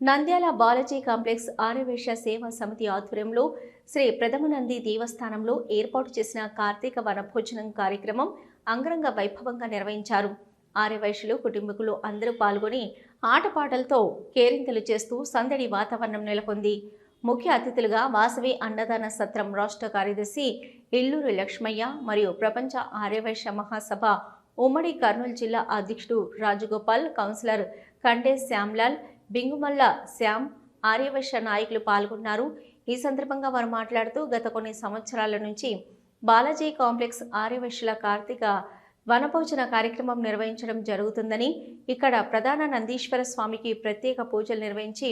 Nandyal Balaji complex Aryavysya సేవా సమితి ఆధ్వర్యంలో శ్రీ ప్రథమనంది దేవస్థానంలో ఏర్పాటు చేసిన కార్తీక వనభోజనం కార్యక్రమం అంగరంగ వైభవంగా నిర్వహించారు. ఆర్యవైశ్యులు కుటుంబీకులు అందరూ పాల్గొని ఆటపాటలతో కేరింతలు చేస్తూ సందడి వాతావరణం నెలకొంది. ముఖ్య అతిథులుగా వాసవి అన్నదాన సత్రం రాష్ట్ర కార్యదర్శి ఇల్లూరు లక్ష్మయ్య మరియు ప్రపంచ ఆర్యవైశ్య మహాసభ ఉమ్మడి కర్నూలు జిల్లా అధ్యక్షుడు రాజగోపాల్ కౌన్సిలర్ కండే శ్యామ్లాల్ బింగుమల్ల శ్యామ్ ఆర్యవైశ్య నాయకులు పాల్గొన్నారు. ఈ సందర్భంగా వారు మాట్లాడుతూ గత కొన్ని సంవత్సరాల నుంచి బాలాజీ కాంప్లెక్స్ ఆర్యవైశ్యుల కార్తీక వనభోజన కార్యక్రమం నిర్వహించడం జరుగుతుందని ఇక్కడ ప్రధాన నందీశ్వర స్వామికి ప్రత్యేక పూజలు నిర్వహించి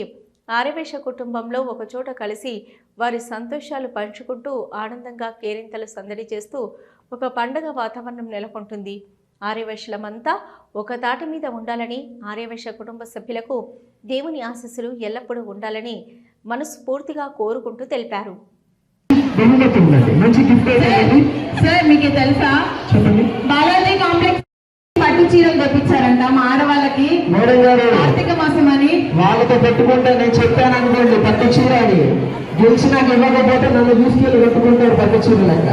ఆర్యవేష కుటుంబంలో ఒకచోట కలిసి వారి సంతోషాలు పంచుకుంటూ ఆనందంగా కేరింతలు సందడి చేస్తూ ఒక పండగ వాతావరణం నెలకొంటుంది. ఆర్యవైశ్యులమంతా ఒక తాటి మీద ఉండాలని ఆర్యవైశ్య కుటుంబ సభ్యులకు దేవుని ఆశీస్సులు ఎల్లప్పుడూ ఉండాలని మనస్ఫూర్తిగా కోరుకుంటూ తెలిపారు. సార్ మీకు తెలుసా? చెప్పండి. బాలాజీ కాంప్లెక్స్ పట్టు చీరలు తెప్పించారంట మా ఆడవాళ్ళకి. కార్తీక మాసం అని. వాళ్ళతో పెట్టుకుంటే నేను చెప్పాను అనుకోండి పట్టు చీర అని. గెలిచి నాకు ఇవ్వకపోతే నన్ను తీసుకెళ్ళి పెట్టుకుంటారు పట్టు చీర లెక్క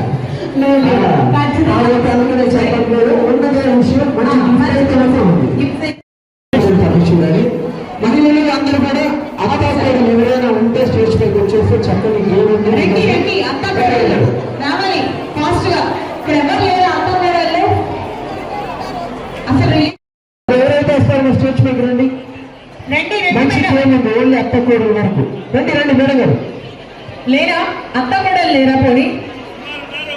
మహిళలు అందరూ కూడా అవకాశాలు ఎవరైనా ఉంటే స్టేజ్ పైకి చక్కని గా అసలు ఎవరైతే వస్తారో స్టేజ్ పైకి రండి. రండి మంచి మేడం ఉంది ఓన్లీ వరకు. రండి రండి మేడం గారు. లేరా? అత్త కూడా లేరా పోనీ?